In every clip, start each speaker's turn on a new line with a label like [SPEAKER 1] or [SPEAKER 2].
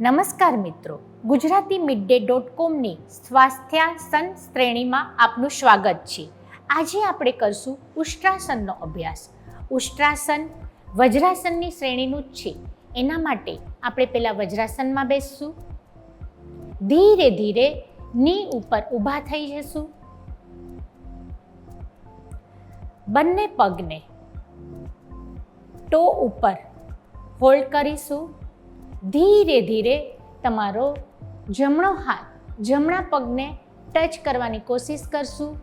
[SPEAKER 1] નમસ્કાર મિત્રો. Gujarati mid day dot કોમની સ્વાસ્થ્યાસન શ્રેણીમાં આપનું સ્વાગત છે. આજે આપણે કરશું ઉષ્ટ્રાસનનો અભ્યાસ. ઉષ્ટ્રાસન વજ્રાસનની શ્રેણીનું જ છે. એના માટે આપણે પહેલાં વજ્રાસનમાં બેસશું. ધીરે ધીરે ની ઉપર ઊભા થઈ જશું. બંને પગને ટો ઉપર હોલ્ડ કરીશું. ધીરે ધીરે તમારો જમણો હાથ, જમણા પગને ટચ કરવાની કોશિશ કરશું.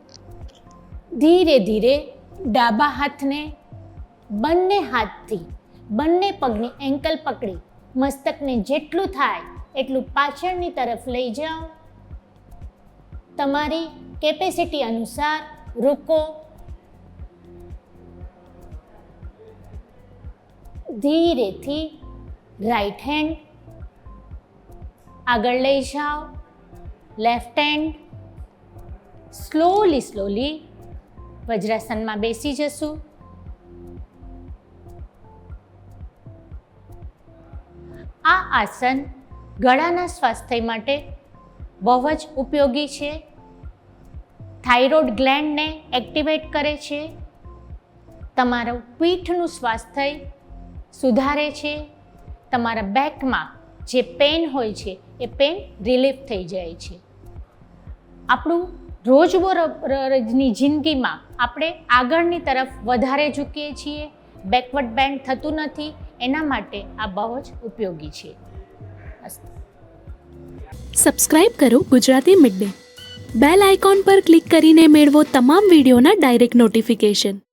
[SPEAKER 1] ધીરે ધીરે ડાબા હાથને બંને હાથથી, બંને પગની એન્કલ પકડી, મસ્તકને જેટલું થાય એટલું પાછળની તરફ લઈ જાઓ. તમારી કેપેસિટી અનુસાર રૂકો. ધીરેથી રાઈટ હેન્ડ આગળ લઈ જાઓ. લેફ્ટ હેન્ડ સ્લોલી સ્લોલી વજ્રાસનમાં બેસી જશું. આ આસન ગળાના સ્વાસ્થ્ય માટે બહુ જ ઉપયોગી છે. થાઇરોઇડ ગ્લેન્ડને એક્ટિવેટ કરે છે. તમારું પીઠનું સ્વાસ્થ્ય સુધારે છે. તમારા બેકમાં જે પેન હોય છે, એ પેન રિલીફ થઈ જાય છે. આપણું રોજબરોજની જિંદગીમાં આપણે આગળની તરફ વધારે ઝૂકીએ છીએ બેકવર્ડ બેન્ડ થતું નથી, એના માટે આ બહુ જ ઉપયોગી છે.
[SPEAKER 2] સબસ્ક્રાઈબ કરો ગુજરાતી મિડડે બેલ આઇકોન પર ક્લિક કરીને મેળવો તમામ વિડીયોના ડાયરેક્ટ નોટિફિકેશન